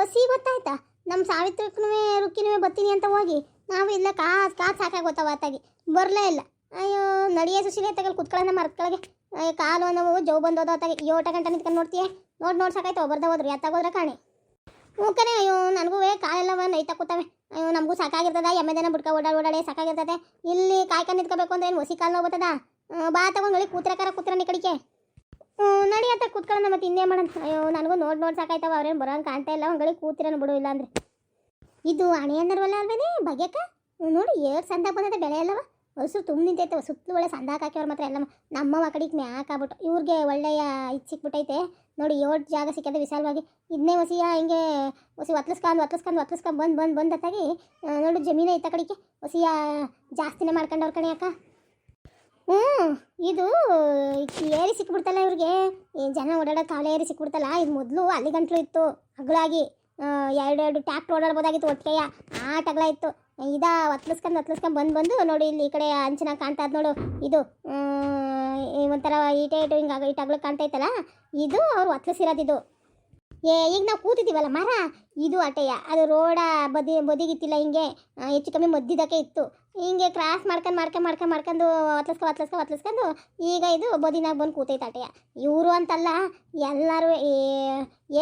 ಒಸಿ ಗೊತ್ತಾಯ್ತಾ? ನಮ್ಮ ಸಾವಿತ್ರಕ್ಕೂ ರುಕ್ಕಿನೂ ಬರ್ತೀನಿ ಅಂತ ಹೋಗಿ. ನಾವು ಇಲ್ಲ, ಕಾಸು ಕಾಸು ಸಾಕಾಗಿ ಗೊತ್ತಾವ ಆತಾಗಿ. ಬರಲೇ ಇಲ್ಲ. ಅಯ್ಯೋ, ನಡಿಯೇ ಸುಶೀಲೆ ತಗಲ್ ಕುತ್ಕೊಳ್ಳೋಣ ಅಯ್ಯೋ, ಕಾಲು ನಾವು, ಜವ್ ಬಂದೋದ ಆತಾಗಿ. ಏಟ ಗಂಟೆ ನಿಂತ್ಕೊಂಡು ನೋಡ್ತೀಯ? ನೋಡಿ ನೋಡಿ ಸಾಕಾಯ್ತು, ಬರ್ದ ಹೋದ್ರಿ. ಎತ್ತಾಗೋದ್ರೆ ಕಾಣಿ? ಕಣೆ ಅಯ್ಯೋ, ನನಗೂ ಕಾಲೆಲ್ಲ ನೈತಾ ಕೂತವೆ. ಅಯ್ಯೋ, ನಮಗೂ ಸಾಕಾಗಿರ್ತದ, ಎಮ್ಮೆದನ ಬಿಡ್ಕ ಓಡಾಡಿ ಓಡಾಡಿ ಸಾಕಾಗಿರ್ತದೆ. ಇಲ್ಲಿ ಕಾಯ್ಕೊಂಡು ನಿಂತ್ಕೋಬೇಕು ಅಂದ್ರೆ ಏನು ಹೊಸಿ ಕಾಲು ನೋವು ಬಾ ತಗೊಂಡು ಕೂತ್ರಕಾರ ಕೂತ್ರ ನಿಕಡಿಕೆ ನಡಿ ಅಂತ ಕೂತ್ಕೊಳ್ಳೋಣ ಮತ್ತೆ ಇನ್ನೇ ಮಾಡೋಣ. ಅಯ್ಯೋ, ನನಗೂ ನೋಡಿ ನೋಡಿ ಸಾಕಾಯ್ತವ, ಅವ್ರೇನು ಬರೋಂಗೆ ಕಾಣ್ತಾ ಇಲ್ಲ. ಒಂಗಳಿಗೆ ಕೂತಿರೋನು ಬಿಡು ಇಲ್ಲ ಅಂದ್ರೆ ಇದು ಹಣೆ ಅಂದರ್ವಲ್ಲ ಅಲ್ವೇನೆ, ಬಗೆಕ? ನೋಡಿ, ಏರ್ ಸಂದ ಬಂದೈತೆ ಬೆಳೆ ಅಲ್ಲವ. ಹಸು ತುಂಬ ನಿಂತೈತೆ, ಸುತ್ತಲೂ ಒಳ್ಳೆ ಸಂದಾಕ ಹಾಕಿವ್ರು ಮಾತ್ರ ಎಲ್ಲ ನಮ್ಮ ಕಡೆಗೆ ಮ್ಯಾಕ್ ಆಗ್ಬಿಟ್ಟು. ಇವ್ರಿಗೆ ಒಳ್ಳೆಯ ಇದು ಸಿಕ್ಬಿಟ್ಟೈತೆ ನೋಡಿ, ಏಳು ಜಾಗ ಸಿಕ್ಕದೆ ವಿಶಾಲವಾಗಿ. ಇದನ್ನೇ ಹೊಸಿಯ ಹಿಂಗೆ ಹೊಸಿ ಒತ್ಲಿಸ್ಕೊಂಡು ಒತ್ಲಿಸ್ಕೊಂಡು ಒತ್ಲಿಸ್ಕೊಂಡು ಬಂದು ಬಂದು ಬಂದು ಅತ್ತಾಗಿ ನೋಡು ಇತ್ತ ಐತ ಕಡೆಗೆ. ಹೊಸಿಯ ಜಾಸ್ತಿನೇ ಮಾಡ್ಕೊಂಡವ್ರ ಕಣೆ ಅಕ್ಕ. ಹ್ಞೂ ಇದು ಏರಿ ಸಿಕ್ಬಿಡ್ತಲ್ಲ ಇವ್ರಿಗೆ. ಈ ಜನ ಓಡಾಡೋ ಕಾಲ ಏರಿ ಸಿಕ್ಬಿಡ್ತಲ್ಲ. ಇದು ಮೊದಲು ಅಲ್ಲಿ ಗಂಟ್ಲು ಇತ್ತು, ಹಗಲಾಗಿ. ಎರಡು ಎರಡು ಟ್ಯಾಕ್ಟ್ರ್ ಓಡಾಡ್ಬೋದಾಗಿತ್ತು ಒಟ್ಟಿಗೆಯ. ಆ ಟಗಲ ಇತ್ತು. ಇದ ಒತ್ಲಿಸ್ಕೊಂಡು ಒತ್ಲಿಸ್ಕೊಂಡು ಬಂದು ಬಂದು ನೋಡಿ ಇಲ್ಲಿ ಈ ಕಡೆ ಅಂಚನ ಕಾಣ್ತಾ ಇದ್ ನೋಡು. ಇದು ಒಂಥರ ಈಟೆ ಇಟು ಹಿಂಗೆ ಈ ಕಾಣ್ತಾ ಇತ್ತಲ್ಲ. ಇದು ಅವ್ರು ಒತ್ಲಿಸಿರೋದಿದು ಏ, ಈಗ ನಾವು ಕೂತಿದ್ದೀವಲ್ಲ, ಮರ? ಇದು ಅಟೆಯ. ಅದು ರೋಡ ಬದಿ, ಬದಿಗಿತ್ತಿಲ್ಲ, ಹಿಂಗೆ ಹೆಚ್ಚು ಕಮ್ಮಿ ಮದ್ದಿದ್ದಕ್ಕೆ ಇತ್ತು. ಹಿಂಗೆ ಕ್ರಾಸ್ ಮಾಡ್ಕೊಂಡು ಮಾಡ್ಕೊಂಡು ಮಾಡ್ಕೊಂಡು ಮಾಡ್ಕೊಂಡು, ಒತ್ಲಸ್ಕೊ ಒತ್ಲಸ್ಕೊ, ಒತ್ಲಸ್ಕೊಂಡು ಈಗ ಇದು ಬದಿನಾಗ ಬಂದು ಕೂತೈತೆ ಅಟೆಯ. ಇವರು ಅಂತಲ್ಲ, ಎಲ್ಲರೂ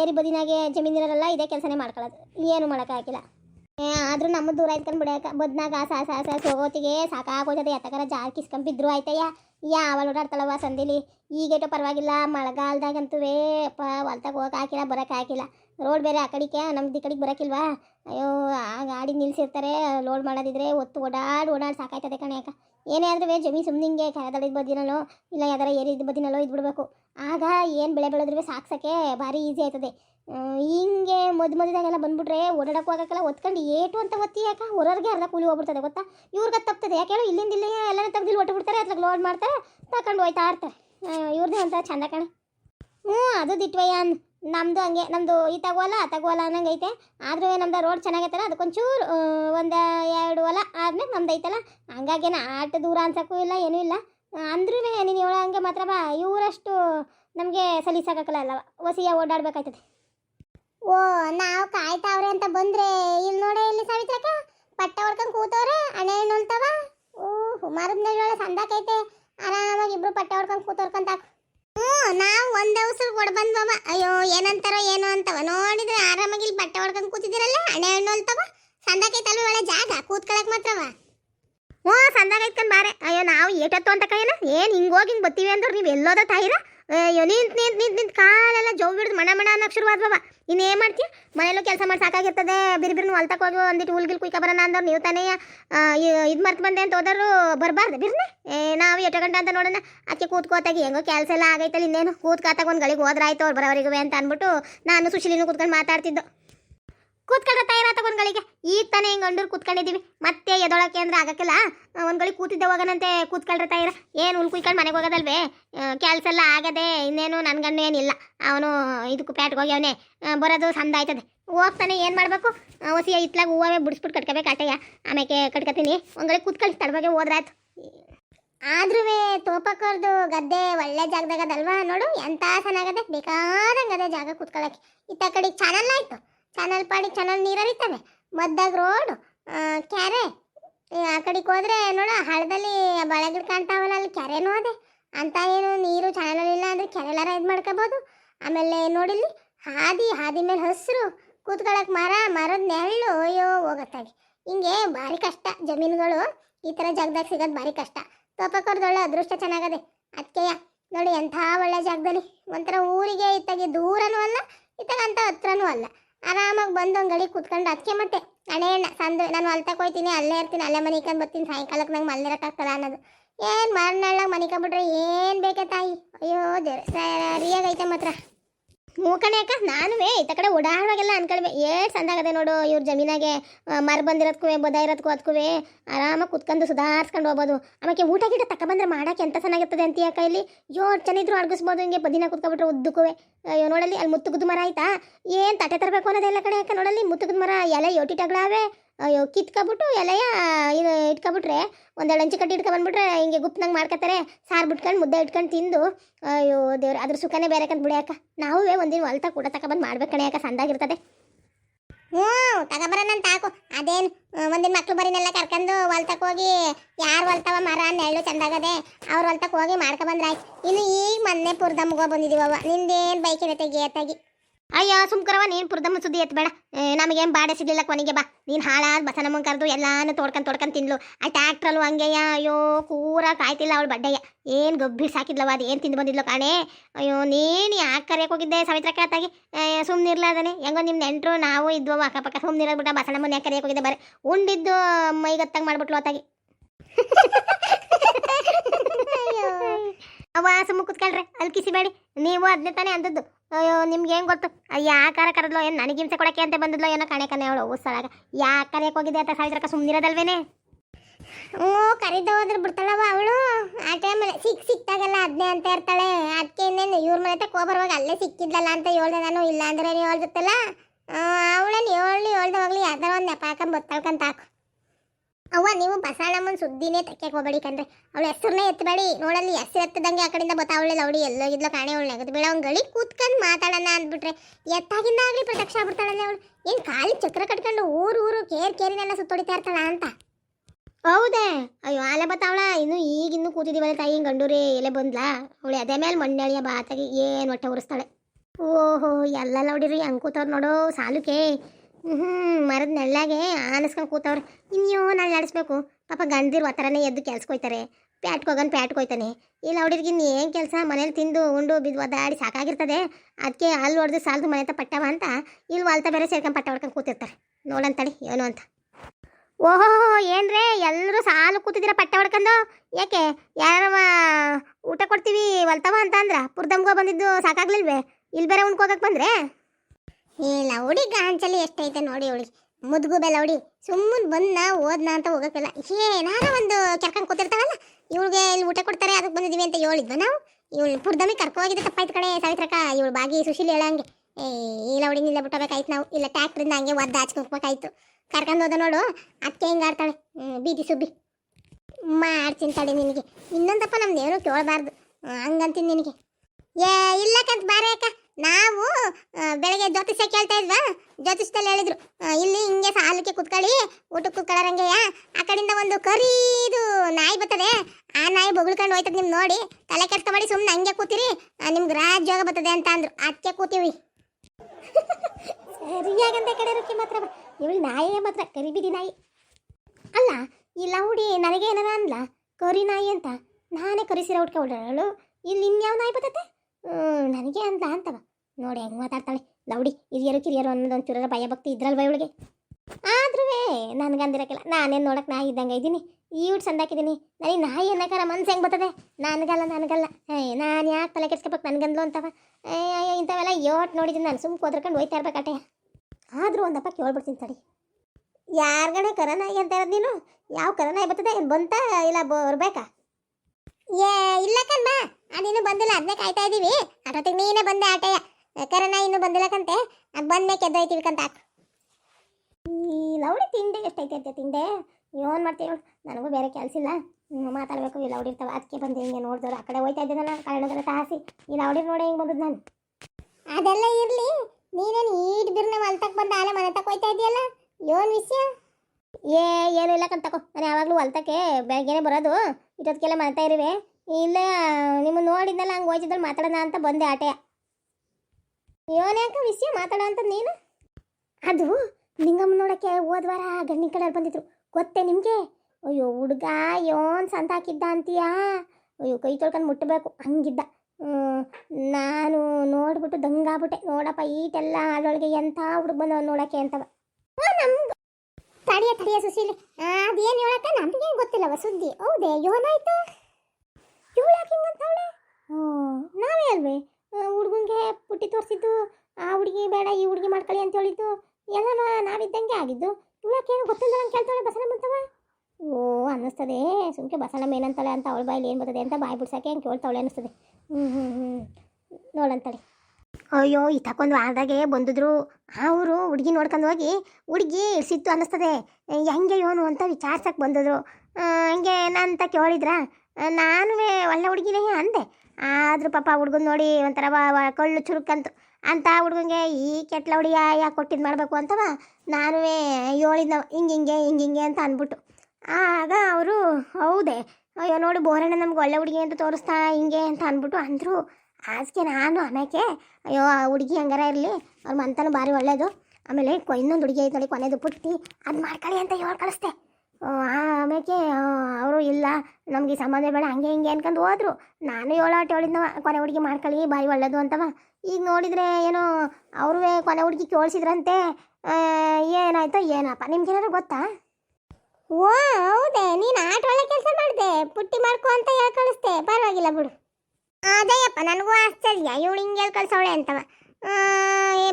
ಏರಿ ಬದಿನಾಗೆ ಜಮೀನಿರಲ್ಲ ಇದೇ ಕೆಲಸನೇ ಮಾಡ್ಕೊಳ್ಳೋದು ಏನು ಮಾಡೋಕ್ಕಾಗಿಲ್ಲ. ಆದರೂ ನಮ್ಮ ದೂರ ಐತ್ಕೊಂಡು ಬಿಡಕ ಬದ್ನಾಗ ಸಾಸ ಸಾಸ ಹೋಗೋತಿಗೆ ಸಾಕಾಗೋತದೆ. ಎತ್ತಕರ ಜಾರ್ ಕಿಸ್ಕೊಂಬಿದ್ರು ಆಯ್ತಯ್ಯ. ಯಾವ ಓಡಾಡ್ತಾಳವ ಸಂದಿಲಿ. ಈಗೇಟೋ ಪರವಾಗಿಲ್ಲ ಮಳೆಗಾಲದಾಗಂತೂ ಅಪ್ಪ ಹೊಲ್ದಾಗ ಹೋಗಕ್ಕೆ ಹಾಕಿಲ್ಲ, ಬರೋಕೆ ಹಾಕಿಲ್ಲ. ರೋಡ್ ಬೇರೆ ಆ ಕಡೆಗೆ ನಮ್ದು ಈ ಕಡೆಗೆ ಬರೋಕ್ಕಿಲ್ವಾ ಅಯ್ಯೋ, ಆ ಗಾಡಿ ನಿಲ್ಸಿರ್ತಾರೆ ಲೋಡ್ ಮಾಡೋದಿದ್ರೆ ಒತ್ತು ಓಡಾಡಿ ಓಡಾಡಿ ಸಾಕಾಯ್ತದೆ ಕಣೆ ಅಕ್ಕ. ಏನೇ ಆದ್ರೂ ಜಮೀನು ಸುಮ್ಮನೆ ಹಿಂಗೆ ಬದಿನಲ್ಲೋ, ಇಲ್ಲ ಯಾವ್ದಾರ ಏರಿದ ಬದಿನಲ್ಲೋ ಇದು ಬಿಡಬೇಕು ಆಗ ಏನು ಬೆಳೆ ಬೆಳೆದ್ರೂ ಸಾಕ್ಸೋಕ್ಕೆ ಭಾರಿ ಈಸಿ ಆಯ್ತದೆ. ಹಿಂಗೆ ಮದ್ ಮದ್ದಾಗೆಲ್ಲ ಬಂದ್ಬಿಟ್ರೆ ಓಡಾಡಕ್ಕೂ ಆಗಕ್ಕಲ್ಲ, ಒತ್ಕೊಂಡು ಏಟು ಅಂತ ಒತ್ತಿ ಯಾಕೆ? ಹೊರಗೆ ಅರ್ಧ ಕೂಲಿ ಹೋಗ್ಬಿಡ್ತದೆ ಗೊತ್ತಾ? ಇವ್ರಿಗೆ ತಪ್ತದೆ. ಯಾಕೆ ಹೇಳು? ಇಲ್ಲಿಂದ ಇಲ್ಲೇ ಎಲ್ಲರೂ ತೆಗ್ದಿಲ್ಲಿ ಒಟ್ಟು ಬಿಡ್ತಾರೆ ಅದ್ರಾಗ ಲೋಡ್ ಮಾಡ್ತಾರೆ ತಗೊಂಡು ಹೋಯ್ತಾ ಇರ್ತಾರೆ. ಇವ್ರದ್ದೇ ಒಂಥರ ಚಂದ ಕಣ. ಹ್ಞೂ, ಅದು ದಿಟ್ವಯ್ಯ ನಮ್ಮದು ಹಂಗೆ ನಮ್ಮದು ಈ ತಗೋಲ್ಲ ಆ ತಗೋಲ್ಲ ಅನ್ನಂಗೆ ಐತೆ ಆದರೂ ನಮ್ದು ರೋಡ್ ಚೆನ್ನಾಗೈತಲ್ಲ, ಅದಕ್ಕೊಂಚೂರು ಒಂದು ಎರಡು ಹೊಲ ಆದ್ಮೇಲೆ ನಮ್ದು ಐತಲ್ಲ. ಹಂಗಾಗೇನ ಆಟ ದೂರ ಅನ್ಸೋಕ್ಕೂ ಇಲ್ಲ, ಏನೂ ಇಲ್ಲ. ಅಂದ್ರೂ ನೀನು ಹೇಳೋ ಹಂಗೆ ಮಾತ್ರ ಬಾ. ಇವರಷ್ಟು ನಮಗೆ ಸಲೀಸಾಗಕ್ಕಲ್ಲ ಅಲ್ಲವ ಹೊಸಿಯ ಓಡಾಡ್ಬೇಕಾಯ್ತದೆ. ಓ, ನಾವು ಕಾಯ್ತಾವ್ರೆ ಅಂತ ಬಂದ್ರೆ ಇಲ್ಲಿ ನೋಡೆ, ಇಲ್ಲಿ ಸಾವಿತ್ರಕ್ಕ ಪಟ್ಟ ಹೊಡ್ಕೊಂಡು ಕೂತವ್ರೆ ಅಣೆ ಹಣ್ಣು ಓ ಮರದ ನೆಲ ಸಂದಾಕೈತೆ ಆರಾಮಾಗಿ ಇಬ್ರು ಪಟ್ಟ ಹೊಡ್ಕೊಂಡು ಕೂತವ್ರಕಂತ ಹ್ಞೂ, ನಾವು ಒಂದೇ ಉಸಿರು ಕೊಡ್ ಬಂದ್ವವ. ಅಯ್ಯೋ, ಏನಂತಾರೋ ಏನೋ ಅಂತವ. ನೋಡಿದ್ರೆ ಆರಾಮಾಗಿ ಇಲ್ಲಿ ಬಟ್ಟೆ ಹೊಡ್ಕೊಂಡು ಕೂತಿದ್ದೀರಲ್ಲ, ಹಣೆ ಹಣ್ಣು ಅಂತವ ಸಂದಾಕೈತಲ್ವ ಒಳ್ಳೆ ಜಾಗ, ಕೂತ್ಕೊಳಕ್ ಮಾತ್ರವ. ಹ್ಞೂ ಸಂದಾಗ ಐತ್ಕೊಂಡ್ ಬಾರೆ. ಅಯ್ಯೋ, ನಾವು ಏಟತ್ತು ಅಂತ ಕೈಯನ ಏನು ಹಿಂಗೆ ಹೋಗಿ ಹಿಂಗೆ ಬತ್ತೀವಿ ಅಂದ್ರೆ ನೀವು ಎಲ್ಲೋದ ತಾಯಿರ ನಿಂತ್ ನಿಂತ್ ನಿಂತ್ ನಿಂತ್ ಕಾಲೆಲ್ಲ ಜವ್ ಬಿಡ್ದು ಮಣ ಮಣ ಬಾ ಇನ್ನು ಇನ್ನೇನು ಮಾಡ್ತೀಯ ಮನೆಯಲ್ಲೂ ಕೆಲಸ ಮಾಡಿ ಸಾಕಾಗಿರ್ತದೆ. ಬಿರಿ, ಬಿರ್ನು ಹೊಲ್ತಕ್ಕೆ ಹೋಗಿ ಒಂದಿಟ್ಟು ಹುಲ್ಗಿಲ್ ಕುಯ್ಕ ಬರೋಣ ಅಂದವ್ರು ನೀವು ತಾನೇ. ಇದು ಮರ್ತು ಬಂದೆ ಅಂತ ಹೋದರು ಬರಬಾರ್ದು. ಬಿರ್ನೆ. ನಾವು ಎಟು ಗಂಟೆ ಅಂತ ನೋಡೋಣ. ಆಕೆ ಕೂತ್ಕೋತಾಗಿ ಹೆಂಗೋ ಕೆಲಸ ಎಲ್ಲ ಆಗೈತಲ್ಲ ಇನ್ನೇನು. ಕೂತ್ಕಾತಾಗ ಒಂದು ಗಳಿಗೆ ಹೋದ್ರಾಯ್ತು. ಅವ್ರು ಬರೋವರೆಗೂ ಅಂತ ಅಂದ್ಬಿಟ್ಟು ನಾನು ಸುಶೀಲಿನೂ ಕೂತ್ಕೊಂಡು ಮಾತಾಡ್ತಿದ್ದು. ಕೂತ್ಕೊಂಡ್ರೆ ತಯಾರಾತ ಒಂದ್ಗಳಿಗೆ ಈಗ ತಾನೇ ಹಿಂಗೆ ಅಂಡೂರು ಕೂತ್ಕೊಂಡಿದ್ದೀವಿ. ಮತ್ತೆ ಎದೊಳಕ್ಕೆ ಅಂದ್ರೆ ಆಗಕ್ಕಿಲ್ಲ. ಒಂದು ಗಳಿಗೆ ಕೂತಿದ್ದೆ ಹೋಗೋಣಂತೆ ಕೂತ್ಕೊಳ್ರೆ ತಯಾರ ಏನು ಉನ್ ಕುಯ್ಕೊಂಡು ಮನೆಗೆ ಹೋಗೋದಲ್ವೇ? ಕೆಲಸ ಎಲ್ಲ ಆಗದೆ ಇನ್ನೇನು ನನ್ನ ಏನಿಲ್ಲ. ಅವನು ಇದಕ್ಕೂ ಪ್ಯಾಟ್ಗೆ ಹೋಗ್ಯವನೇ. ಬರೋದು ಸಂದ ಆಯ್ತದೆ. ಹೋಗ್ತಾನೆ, ಏನು ಮಾಡಬೇಕು? ಹೊಸಿಯ ಇತ್ಲಾಗ ಹೂವೇ ಬಿಡಿಸ್ಬಿಟ್ಟು ಕಟ್ಕೋಬೇಕು ಆಟಯ್ಯ. ಆಮೇಲೆ ಕಟ್ಕೋತೀನಿ. ಒಂದು ಗಳಿಗೆ ಕೂತ್ಕೊಳ್ಳಿ, ತಡವಾಗಿ ಹೋದ್ರಾಯ್ತು. ಆದ್ರೂ ತೋಪಕ್ಕವ್ರದ್ದು ಗದ್ದೆ ಒಳ್ಳೆ ಜಾಗದಾಗ ಅದಲ್ವಾ ನೋಡು. ಎಂತ ಚೆನ್ನಾಗದೆ ಬೇಕಾದಂಗೆ ಜಾಗ ಕೂತ್ಕೊಳ್ಳೋಕೆ ಇತ್ತ ಕಡೆಗೆ ಚಾನಲ್ ಆಯ್ತು. ಚಾನಲ್ ಪಾಡಿ ಚಾನಲ್ ನೀರು ಹರಿತವೆ ಮದ್ದಾಗ ರೋಡು ಕ್ಯಾರೆ ಆ ಕಡೆಗೆ ಹೋದ್ರೆ ನೋಡ ಹಳದಲ್ಲಿ ಬಳೆ ಕಾಣ್ತಾವಲ್ಲ, ಅಲ್ಲಿ ಕೆರೆನೂ ಅದೇ. ಅಂತ ಏನು ನೀರು ಚಾನಲ್ ಇಲ್ಲ ಅಂದ್ರೆ ಕೆರೆಲಾರ ಇದು ಮಾಡ್ಕೋಬೋದು. ಆಮೇಲೆ ನೋಡಿಲ್ಲಿ ಹಾದಿ ಹಾದಿ ಮೇಲೆ ಹಸಿರು. ಕೂತ್ಕೊಳಕ್ ಮರ, ಮರದ ನೆರಳು, ಅಯ್ಯೋ, ಹೋಗತ್ತಾಗಿ. ಹಿಂಗೆ ಭಾರಿ ಕಷ್ಟ. ಜಮೀನುಗಳು ಈ ಥರ ಜಾಗದಾಗ ಸಿಗೋದು ಭಾರಿ ಕಷ್ಟ. ತೋಪಕ್ಕವ್ರದ್ದು ಒಳ್ಳೆ ಅದೃಷ್ಟ ಚೆನ್ನಾಗದೆ. ಅದಕ್ಕೆಯ ನೋಡಿ ಎಂಥ ಒಳ್ಳೆ ಜಾಗದಲ್ಲಿ. ಒಂಥರ ಊರಿಗೆ ಇತ್ತಾಗಿ ದೂರನೂ ಅಲ್ಲ, ಇತ್ತಾಗ ಅಂಥ ಹತ್ರನೂ ಅಲ್ಲ. ಆರಾಮಾಗಿ ಬಂದು ಒಂದು ಗಡಿ ಕೂತ್ಕೊಂಡು ಅದಕ್ಕೆ ಮತ್ತೆ ಹಣೆ ಎಣ್ಣ. ಸಂದು, ನಾನು ಹೊಲ್ತಕ್ಕೆ ಹೋಯ್ತೀನಿ, ಅಲ್ಲೇ ಇರ್ತೀನಿ, ಅಲ್ಲೇ ಮನಿಕೊಂಡು ಬರ್ತೀನಿ. ಸಾಯಂಕಾಲಕ್ಕೆ ನಂಗೆ ಮಲ್ಲಿರಕ್ಕಾಗ್ತದ ಅನ್ನೋದು. ಏನು ಮರ್ನಾಳಾಗ ಮನಿಕೊಂಬಿಟ್ರೆ ಏನು ಬೇಕೆ ತಾಯಿ? ಅಯ್ಯೋ ದೇವ್ರೆ ಸರಿಯಾಗೈತೆ ಮಾತ್ರ. ಮೂಕಣೆ ಅಕ್ಕ ನಾನುವೇ ಈ ಕಡೆ ಓಡಾಡುವಾಗೆಲ್ಲ ಅನ್ಕೊಳ್ವೆ. ಏಟ್ ಸಂದಾಗದೆ ನೋಡು ಇವ್ರ ಜಮೀನಾಗೆ ಮರ ಬಂದಿರೋದ್ಕೂ ಬದ ಇರೋದ್ಕೂ ಅದಕ್ಕೂ ಆರಾಮಾಗಿ ಕುತ್ಕೊಂಡು ಸುಧಾರಿಸ್ಕೊಂಡು ಹೋಗ್ಬೋದು. ಆಮೇಲೆ ಊಟ ಗೀಟ ತಕ ಬಂದ್ರೆ ಮಾಡಕ್ಕೆ ಎಂತ ಚೆನ್ನಾಗಿರ್ತದೆ ಅಂತ ಅಕ್ಕ ಇಲ್ಲಿ? ಏಳು ಚೆನ್ನಿದ್ರು ಅಡಗಿಸ್ಬೋದು ಹಿಂಗೆ ಬದಿನ ಕುತ್ಕೊಬಿಟ್ರೆ ಉದ್ದಕ್ಕೂ ಅಯ್ಯೋ, ನೋಡಲ್ಲಿ ಅಲ್ಲಿ ಮುತ್ತುಗುದ್ದು ಮರ ಆಯ್ತಾ? ಏನು ತಟ್ಟೆ ತರಬೇಕು ಅನ್ನೋದೆಲ್ಲ ಕಡೆ ಅಕ್ಕ, ನೋಡಲ್ಲಿ ಮುತ್ತುಗುದ್ದು ಮರ ಎಲೆ ಯೋಟಿಟಗಳಾವೆ ಅಯ್ಯೋ, ಕಿತ್ಕೊಬಿಟ್ಟು ಎಲೆಯ ಇದು ಇಟ್ಕೊಬಿಟ್ರೆ, ಒಂದೆರಡು ಹಂಚಿ ಕಟ್ಟಿ ಬಂದ್ಬಿಟ್ರೆ ಹಿಂಗೆ ಗುಪ್ನಂಗೆ ಮಾಡ್ಕೊತಾರೆ ಸಾರು ಬಿಟ್ಕೊಂಡು ಮುದ್ದೆ ಇಟ್ಕೊಂಡು ತಿಂದು. ಅಯ್ಯೋ ದೇವ್ರು, ಅದ್ರ ಸುಖನೇ ಬೇರೆ ಕಂತ ಬಿಡಿ ನಾವೇ ಒಂದಿನ ಹೊಲ್ತ ಕೂಡ ತಗೊಬಂದು ಮಾಡ್ಬೇಕು ಕಣೆ ಯಾಕೆ ಸಂದಾಗಿರ್ತದೆ. ಹ್ಞೂ ತಗೊಬರೋಣಂತ ಹಾಕು. ಅದೇನು ಒಂದಿನ ಮಕ್ಳು ಬರೀನೆಲ್ಲ ಕರ್ಕೊಂಡು ಹೊಲ್ತಕ್ಕೆ ಹೋಗಿ, ಯಾರು ಹೊಲ್ತವ ಮರ ನೆರಳು ಚಂದಾಗದೆ ಅವ್ರು ಹೊಲ್ತಕ್ಕೆ ಹೋಗಿ ಮಾಡ್ಕೊಬಂದ್ರಾಯ್ತು ಇನ್ನು ಈಗ ಮೊನ್ನೆ ಪುರ್ದಮ್ಗೋ ಬಂದಿದೀವವ್ವ. ನಿಂದೇನು ಬೈಕ್ ಇರತ್ತೆ ಗೇತಾಗಿ ಅಯ್ಯೋ ಸುಮ್ಕರವ ನೀನು ಪುರ್ದಮ್ಮ ಸುದ್ದಿ ಎತ್ಬೇಡ ನಮಗೇನು ಬಾಡೆ ಸಿಗ್ಲಿಲ್ಲ ಕೊನೆಗೆ ಬಾ. ನೀನು ಹಾಳಾದ ಬಸನಮ್ಮನ ಕರೆದು ಎಲ್ಲಾನು ತೋಡ್ಕೊಂಡು ತೋಡ್ಕೊಂಡು ತಿನ್ಲು. ಆ ಟ್ಯಾಕ್ಟ್ರಲ್ಲೂ ಹಂಗೆಯ ಅಯ್ಯೋ, ಕೂರ ಕಾಯ್ತಿಲ್ಲ ಅವಳು ಬಡ್ಡೆಯ. ಏನು ಗಬ್ಬಿ ಸಾಕಿದ್ಲವ ಅದು ಏನು ತಿಂದು ಬಂದಿದ್ಲು ಕಾಣೆ. ಅಯ್ಯೋ, ನೀನು ಯಾಕೆ ಕರೆಯಕ್ಕೆ ಹೋಗಿದ್ದೆ ಸವಿತ್ರ ಕೇಳ್ತಾಗಿ? ಸುಮ್ಮನೆ ಇರ್ಲಾದನೆ ಹೆಂಗೋ ನಿಮ್ಮ ನೆಂಟರು ನಾವು ಇದ್ವು ಅಕ್ಕಪಕ್ಕ ಸುಮ್ಮನಿರೋದ್ಬಿಟ್ಟ ಬಸನಮ್ಮನ ಯಾಕೆ ಕರೆಯಕ್ಕೆ ಹೋಗಿದ್ದೆ ಬರೀ ಉಂಡಿದ್ದು ಮೈಗತ್ತಂಗೆ ಮಾಡ್ಬಿಟ್ಲು ಅತ್ತಾಗಿ. ಅವ ಸುಮ್ಮ ಕುತ್ಕೊಳ್ರಿ, ಅಲ್ಲಿ ಕಿಸಿಬೇಡಿ ನೀವು ಅದನ್ನೇ ತಾನೇ ಅಂದದ್ದು. ಅಯ್ಯೋ, ನಿಮ್ಗೆ ಏನು ಗೊತ್ತು? ಯಾಕಾರ ಕರೆದ್ಲೋ, ಏನು ನನಗೆ ಹಿಂಸೆ ಕೊಡಕ್ಕೆ ಅಂತ ಬಂದಿದ್ಲೋ, ಏನೋ ಕಣೆ ಕಣೆ ಅವಳು ಉಸ್ಸಲಾಗ ಯಾಕೆ ಕರೆಯಕ್ಕೆ ಹೋಗಿದೆ ಅಂತ ಸಾವಿತ್ರಕ್ಕ ಸುಮ್ಮನಿರೋದಲ್ವೇನೆ ಹ್ಞೂ ಕರೀದ ಹೋದ್ರೆ ಬಿಡ್ತಾಳವ ಅವಳು. ಆ ಟೈಮಲ್ಲಿ ಸಿಕ್ ಸಿಕ್ತಾಗಲ್ಲ ಅದನ್ನೇ ಅಂತ ಇರ್ತಾಳೆ. ಅದಕ್ಕೆ ಇನ್ನೇನು ಇವ್ರ ಮನೆ ತಕ್ಕ ಹೋಗ್ಬರುವಾಗ ಅಲ್ಲೇ ಸಿಕ್ಕಿದ್ಲಲ್ಲ ಅಂತ ಹೇಳ್ದೆ ನಾನು ಇಲ್ಲ ಅಂದ್ರೆ ಹೇಳ್ದತ್ತಲ್ಲ ಅವಳೇನು ಹೇಳಿ ಹೇಳ್ದೆ ಹೋಗ್ಲಿ, ಯಾವ್ದಾರ ಒಂದು ನೆಪ ಹಾಕೊಂಡು ಬತ್ತಳ್ಕಂತ ಹಾಕು. ಅವ್ವ, ನೀವು ಬಸವಣ್ಣಮ್ಮನ ಸುದ್ದಿನೇ ತಕ್ಕೆ ಹೋಗ್ಬೇಡಿ ಕಂದ್ರೆ ಅವಳ ಹೆಸರನ್ನೇ ಎತ್ತಬೇಡಿ ನೋಡಲ್ಲಿ ಹೆಸರು ಎತ್ತದಂಗೆ ಆ ಕಡೆಯಿಂದ ಬತ್ತಾವಳೆ ಅವಳಿ ಎಲ್ಲೋಗಿದ್ಲು ಕಾಣೆ ಅವಳು ನೆಗದು ಅವ್ನು ಅವ್ನ ಗಳಿ ಕೂತ್ಕೊಂಡು ಮಾತಾಡೋಣ ಅಂದ್ಬಿಟ್ರೆ ಎತ್ತಾಗಿಂದ ಆಗಲಿ ಪ್ರತ್ಯಕ್ಷ ಆಗ್ಬಿಡ್ತಾಳಲ್ಲ ಅವಳು. ಏನು ಖಾಲಿ ಚಕ್ರ ಕಟ್ಕೊಂಡು ಊರು ಊರು ಕೇರ್ ಕೇರಿನೆಲ್ಲ ಸುತ್ತೊಡಿತಾ ಇರ್ತಾಳ ಅಂತ. ಹೌದೇ. ಅಯ್ಯೋ, ಆಲೆ ಬತ್ತಾವಳ ಇನ್ನು ಈಗ ಇನ್ನೂ ಕೂತಿದ್ದೀವಲ್ಲ ತಾಯಿ ಗಂಡೂರಿ ಎಲೆ ಬಂದ್ಲಾ? ಅವಳು ಅದೇ ಮೇಲೆ ಮಣ್ಣಳಿಯ ಬಾತಾಗಿ ಏನು ಹೊಟ್ಟೆ ಉರಿಸ್ತಾಳೆ. ಓಹೋ, ಎಲ್ಲ ನೋಡಿರಿ ಹಂಗೆ ನೋಡು, ಸಾಲುಕೆ. ಹ್ಞೂ ಮರದ ನೆಳ್ಳಾಗೆ ಆನಿಸ್ಕೊಂಡು ಕೂತವ್ರೆ. ಇನ್ಯೋ ನಾನು ನಡೆಸ್ಬೇಕು ಪಾಪ ಗಂಧಿರು ಆ ಥರನೇ ಎದ್ದು ಹೋಗೋನ್ ಪ್ಯಾಟ್ಗೆ ಹೋಯ್ತಾನೆ ಇಲ್ಲ ಅವ್ರಿಗೆ ಇನ್ನು ಏನು ಕೆಲಸ? ಮನೇಲಿ ತಿಂದು, ಉಂಡು, ಬಿದ್ದು ಒದ್ದಾಡಿ ಸಾಕಾಗಿರ್ತದೆ. ಅದಕ್ಕೆ ಅಲ್ಲಿ ಹೊಡೆದು ಸಾಲದು ಮನೆ ಅಂತ ಪಟ್ಟವ ಅಂತ ಇಲ್ಲಿ ವಾಲ್ತ ಬೇರೆ ಸೇರ್ಕೊಂಡು ಪಟ್ಟ ಹೊಡ್ಕೊಂಡು ಕೂತಿರ್ತಾರೆ. ನೋಡಂತಡಿ ಏನು ಅಂತ. ಓಹೋ, ಏನ್ರೇ ಎಲ್ಲರೂ ಸಾಲು ಕೂತಿದ್ದೀರ ಪಟ್ಟ ಹೊಡ್ಕೊಂಡು ಯಾಕೆ ಯಾರವ ಊಟ ಕೊಡ್ತೀವಿ ಹೊಲ್ತವ ಅಂತ ಅಂದ್ರ? ಪುರ್ದಮ್ಗೋ ಬಂದಿದ್ದು ಸಾಕಾಗ್ಲಿಲ್ವೇ? ಇಲ್ಲಿ ಬೇರೆ ಉಣ್ಕೋಗಕ್ಕೆ ಬಂದ್ರೆ? ಏ ಲೌಡಿ ಗಾಂಚಲಿ ಎಷ್ಟೈತೆ ನೋಡಿ ಅವಳಿ ಮುದ್ಗು ಬೆಲ್ಲ ಅವಡಿ ಸುಮ್ಮನೆ ಬಂದ್ ಓದ್ನ ಅಂತ ಹೋಗಕ್ಕಿಲ್ಲ. ಏನಾರ ಒಂದು ಕೆರ್ಕೊಂಡು ಕೂತಿರ್ತಾವಲ್ಲ, ಇವಳಿಗೆ ಇಲ್ಲಿ ಊಟ ಕೊಡ್ತಾರೆ ಅದಕ್ಕೆ ಬಂದಿದ್ದೀವಿ ಅಂತ ಹೇಳಿದ್ವ ನಾವು. ಇವಳು ಪುರ್ದಮಿ ಕರ್ಕೊ ಹೋಗಿದ್ದೆ ತಪ್ಪಾಯ್ತು ಕಡೆ ಸಾವಿತ್ರಕ್ಕ, ಇವಳು ಬಾಗಿ ಸುಶೀಲ್ ಹೇಳಂಗೆ. ಏ ಈ ಲೌಡಿ ನಿಲ್ಲ ಬಿಟ್ಟಬೇಕಾಯ್ತು ನಾವು. ಇಲ್ಲ, ಟ್ಯಾಕ್ಟ್ರಿಂದ ಹಂಗೆ ಒದ್ದು ಹಾಚ್ಕೋಬೇಕಾಯ್ತು ಕರ್ಕೊಂಡು ಹೋದ ನೋಡು ಅದಕ್ಕೆ ಹಿಂಗೆ ಆಡ್ತಾಳೆ. ಬೀದಿ ಸುಬ್ಬಿ. ಮಾಡ್ತೀನಿ ತಡಿ ನಿನಗೆ. ಇನ್ನೊಂದಪ್ಪ ನಮ್ದು ಏನೂ ಕೇಳಬಾರ್ದು ಹಂಗಂತೀನಿ ನಿನಗೆ. ಏ ಇಲ್ಲಕ್ಕಂತ ಬಾರೇ ಅಕ್ಕ. ನಾವು ಬೆಳಗ್ಗೆ ಜ್ಯೋತಿಷ್ಯ ಕೇಳ್ತಾ ಇದ್ವಾ? ಜ್ಯೋತಿಷ್ಯದಲ್ಲಿ ಹೇಳಿದ್ರು ಇಲ್ಲಿ ಹಿಂಗೆ ಸಾಲಕ್ಕೆ ಕುತ್ಕೊಳ್ಳಿ, ಊಟಕ್ಕೆ ಕುತ್ಕೊಳ್ಳೋರಂಗೆಯ ಆ ಕಡೆಯಿಂದ ಒಂದು ಕರೀದು ನಾಯಿ ಬರ್ತದೆ. ಆ ನಾಯಿ ಬೊಗಳ್ಕೊಂಡು ಹೋಯ್ತದೆ ನಿಮ್ ನೋಡಿ. ತಲೆ ಕೆಡ್ಸ್ಕೊಬೇಡಿ ಸುಮ್ಮನೆ ಹಂಗೆ ಕೂತಿರಿ. ನಿಮ್ಗೆ ರಾಜ್ಯೋಗ ಬರ್ತದೆ ಅಂತ ಅಂದ್ರು. ಅದಕ್ಕೆ ಕೂತೀವಿ. ಕಡೆ ರುಕ್ಕಿ ಮಾತ್ರ ಇವಳು ನಾಯಿಯೇ ಮಾತ್ರ, ಕರಿಬಿಡಿ ನಾಯಿ. ಅಲ್ಲ, ಈ ಲೌಡಿ ನನಗೆ ಏನಾರ ಅಂದ್ಲ ಕರಿ ನಾಯಿ ಅಂತ. ನಾನೇ ಕರಿಸಿರ ಹುಡ್ಕೊಂಡು ಇಲ್ಲಿ ಇನ್ಯಾವ ನಾಯಿ ಬರ್ತೈತೆ ನನಗೆ ಅಂತ ಅಂತವ. ನೋಡಿ, ಹೆಂಗೆ ಮಾತಾಡ್ತಾಳೆ. ಲೌಡಿ, ಹಿರಿಯರು, ಕಿರಿಯರು ಅನ್ನೋದು ಒಂಚೂರ ಭಯ, ಭಕ್ತಿ ಇದ್ರಲ್ವ ಇವಳಿಗೆ? ಆದ್ರೂ ನನಗಂದಿರಕ್ಕಿಲ್ಲ ನಾನೇನು ನೋಡಕ್ಕೆ ನಾಯಿ ಇದ್ದಂಗೆ ಇದ್ದೀನಿ. ಈಟ್ ಸಂದಾಕಿದ್ದೀನಿ ನನಗೆ ನಾಯಿ ಅನ್ನಕಾರ ಮನ್ಸು ಹೆಂಗೆ ಬರ್ತದೆ? ನನಗಲ್ಲ ನನಗಲ್ಲ. ಏ, ನಾನು ಯಾಕೆ ತಲೆ ಕೆಡ್ಸ್ಕೊಬೇಕು ನನಗಂದ್ಲು ಅಂತವ? ಏ ಇಂಥವೆಲ್ಲ ಯೋಟ್ ನೋಡಿದ್ದೀನಿ ನಾನು. ಸುಮ್ಮನೆ ಕೋದ್ರಕೊಂಡು ಹೋಯ್ತಾ ಇರ್ಬೇಕಟ್ಟೆ ಆದರೂ ಒಂದಪ್ಪ ಕೇಳ್ಬಿಡ್ತೀನಿ ತಡಿ. ಯಾರ್ಗಡೆ ಕರನಾಯಿ ಅಂತ ಇರೋದು ನೀನು? ಯಾವ ಕರನಾಯಿ ಬರ್ತದೆ? ಏನು ಬಂತಾ ಇಲ್ಲ ಬರ್ಬೇಕಾ? ಏ ಇಲ್ಲ ಕಣ್ಣ ಅದಿನ್ನೂ ಬಂದಿಲ್ಲ. ಅದನ್ನೇ ಕಾಯ್ತಾ ಇದ್ದೀವಿ ಅಷ್ಟೊತ್ತಿಗೆ ನೀನೇ ಬಂದೆ ಆಟಯ್ಯ. ಕರಣ ಇನ್ನೂ ಬಂದಿಲ್ಲಕಂತೆ. ಅದು ಬಂದೇ ಕೆದ್ದೋಯ್ತೀವಿ ಕಂತ ಈ ಲೌಡಿ ತಿಂಡಿ ಎಷ್ಟೈತೆ ಅಂತ ತಿಂಡೆ? ಏನು ಮಾಡ್ತೀವಿ ನನಗೂ ಬೇರೆ ಕೆಲಸ ಇಲ್ಲ. ಮಾತಾಡಬೇಕು. ಈ ಲೌಡಿ ಇರ್ತಾವ. ಅದಕ್ಕೆ ಬಂದು ಹಿಂಗೆ ನೋಡಿದವ್ರು. ಆ ಕಡೆ ಹೋಯ್ತಾ ಇದ್ದೆ ನಾನು. ಕಾರಣಗಳ ತಾಸಿ ಈ ಲೌಡಿ ನೋಡಿ ಹಿಂಗೆ ಬಂದದ್ದು ನಾನು. ಅದೆಲ್ಲ ಇರಲಿ. ನೀನೇನು ಈಡ್ ಬಿರ್ನ ಹೊಲ್ತಕ್ಕೆ ಬಂದು ಆಲೆ ಮನೆ ತಕ್ಕ ಹೋಯ್ತಾ ಇದೆಯಲ್ಲ? ಏನು ವಿಷಯ? ಏ, ಏನು ಇಲ್ಲ ಕಂತಕೋ ನಾನು ಯಾವಾಗಲೂ ಹೊಲ್ತಕ್ಕೆ ಬೆಳಗ್ಗೆನೆ ಬರೋದು. ಇಷ್ಟೊತ್ತಿಗೆಲ್ಲ ಮಾಡ್ತಾ ಇರುವೆ. ಇಲ್ಲ ನಿಮ್ಮ ನೋಡಿದ್ನಲ್ಲ, ಹಂಗೆ ಹೋಯ್ತಿದ್ದಲ್ಲಿ ಮಾತಾಡೋಣ ಅಂತ ಬಂದೆ ಆಟೆ ಯಾಕೆ ವಿಷಯ ಮಾತಾಡೋ ಅಂತ ನೀನು? ಅದು ನಿಂಗಮ್ಮ ನೋಡೋಕ್ಕೆ ಹೋದ್ವಾರ ಗಣ್ಣಿ ಕಡೆ ಬಂದಿದ್ರು. ಗೊತ್ತೇ ನಿಮಗೆ? ಅಯ್ಯೋ, ಹುಡುಗ ಯೋನ್ ಸಂತ ಹಾಕಿದ್ದ ಅಂತೀಯಾ? ಅಯ್ಯೋ, ಕೈ ತೊಳ್ಕೊಂಡು ಮುಟ್ಟಬೇಕು ಹಂಗಿದ್ದ. ನಾನು ನೋಡ್ಬಿಟ್ಟು ದಂಗಾಗ್ಬಿಟ್ಟೆ. ನೋಡಪ್ಪ, ಈಟೆಲ್ಲ ಅದರೊಳಗೆ ಎಂಥ ಹುಡುಗ ಬಂದವ ನೋಡಕ್ಕೆ ಅಂತವ. ನಮ್ಗೆ ತಡಿಯ, ತಡೆಯ ಸುಶೀಲ್. ಅದೇನು ಹೇಳಕ್ಕ? ನಮಗೇನು ಗೊತ್ತಿಲ್ಲವ ಸುದ್ದಿ. ಹೌದೇ, ಯೋನಾಯ್ತು? ಇವಳು ಯಾಕೆ ಹಿಂಗಂತವಳೆ? ಹ್ಞೂ ನಾವೇ ಅಲ್ವೇ? ಹುಡುಗಂಗೆ ಪುಟ್ಟಿ ತೋರಿಸಿದ್ದು, ಆ ಹುಡುಗಿ ಬೇಡ, ಈ ಹುಡುಗಿ ಮಾಡ್ಕೊಳ್ಳಿ ಅಂತ ಹೇಳಿದ್ದು ಎಲ್ಲ ನಾವಿದ್ದಂಗೆ ಆಗಿದ್ದು. ಇವಳಕ್ಕೇನು ಗೊತ್ತಿಲ್ಲ ಅಂತ ಕೇಳ್ತಾಳೆ ಬಸಣ ಬಂತವ? ಓ, ಅನ್ನಿಸ್ತದೆ. ಸುಮ್ಕೆ ಬಸಣ ಏನಂತಾಳೆ ಅಂತ ಅವಳ ಬಾಯಲ್ಲಿ ಏನು ಬರ್ತದೆ ಅಂತ ಬಾಯಿ ಬಿಡ್ಸಕ್ಕೆ ಹೆಂಗೆ ಕೇಳ್ತಾವಳೆ ಅನ್ನಿಸ್ತದೆ. ಹ್ಞೂ ಹ್ಞೂ ಹ್ಞೂ ನೋಡಂತಾಳೆ ಅಯ್ಯೋ, ಈ ತಕೊಂದು ವಾರದಾಗೆ ಬಂದಿದ್ರು. ಅವರು ಹುಡುಗಿ ನೋಡ್ಕೊಂಡು ಹೋಗಿ, ಹುಡುಗಿ ಸಿತ್ತು ಅನ್ನಿಸ್ತದೆ. ಹೆಂಗೆ ಇವನು ಅಂತ ವಿಚಾರ್ಸಕ್ಕೆ ಬಂದಿದ್ರು. ಹಂಗೆ ಅಂತ ಕೇಳಿದ್ರ? ನಾನು ಒಳ್ಳೆ ಹುಡುಗಿನೇ ಅಂದೆ. ಆದರೂ ಪಾಪ ಹುಡುಗನ ನೋಡಿ ಒಂಥರ ಕಳ್ಳು ಚುರುಕಂತು ಅಂತ. ಹುಡುಗಂಗೆ ಈ ಕೆಟ್ಲ ಹುಡುಗಿ ಯಾಕೆ ಕೊಟ್ಟಿದ್ದು ಮಾಡಬೇಕು ಅಂತವ? ನಾನು ಹೇಳಿದ್ನವ ಹಿಂಗೆ ಹಿಂಗೆ ಹಿಂಗೆ ಹಿಂಗೆ ಅಂತ ಅಂದ್ಬಿಟ್ಟು. ಆಗ ಅವರು, ಹೌದೇ. ಅಯ್ಯೋ, ನೋಡಿ ಬೋರಣ್ಣ ನಮ್ಗೆ ಒಳ್ಳೆ ಹುಡುಗಿ ಅಂತ ತೋರಿಸ್ತಾ, ಹಿಂಗೆ ಅಂತ ಅಂದ್ಬಿಟ್ಟು ಅಂದರು. ಆಸ್ಕೆ ನಾನು ಆಮೇಲೆ ಅಯ್ಯೋ, ಆ ಹುಡುಗಿ ಹಂಗಾರ ಇರಲಿ, ಅವ್ರ ಮಂತನೂ ಭಾರಿ ಒಳ್ಳೇದು. ಆಮೇಲೆ ಇನ್ನೊಂದು ಹುಡುಗಿ ಐತೆ ನೋಡಿ, ಕೊನೆದು ಪುಟ್ಟಿ, ಅದು ಮಾಡ್ಕೊಳ್ಳಿ ಅಂತ ಹೇಳಿ ಕಳಿಸ್ದೆ. ಆಮೇಲೆ ಅವರು ಇಲ್ಲ, ನಮಗೆ ಸಂಬಂಧ ಬೇಡ, ಹಂಗೆ ಹಿಂಗೆ ಅನ್ಕೊಂಡು ಹೋದ್ರು. ನಾನು ಏಳಾಟ ಹೇಳಿದ್ನವ ಕೊನೆ ಹುಡುಗಿ ಮಾಡ್ಕೊಳ್ಳಿ ಭಾರಿ ಒಳ್ಳೇದು ಅಂತವ. ಈಗ ನೋಡಿದರೆ ಏನೋ ಅವರು ಕೊನೆ ಹುಡುಗಿ ಕೇಳಿಸಿದ್ರಂತೆ ಏನಾಯ್ತೋ, ಏನಪ್ಪ, ನಿಮ್ಗೇನಾದ್ರು ಗೊತ್ತಾ? ಓ, ಹೌದೇ, ನೀನು ಆಟ ಒಳ್ಳೆ ಕೆಲಸ ಮಾಡಿದೆ, ಪುಟ್ಟಿ ಮಾಡ್ಕೊ ಅಂತ ಹೇಳಿ ಕಳಿಸ್ದೆ. ಪರವಾಗಿಲ್ಲ ಬಿಡು. ಅದೇಯಪ್ಪ, ನನಗೂ ಆಶ್ಚರ್ಯ. ಇವಳು ಹಿಂಗೆ ಹೇಳಿ ಕಳ್ಸವಳೆ ಅಂತವ.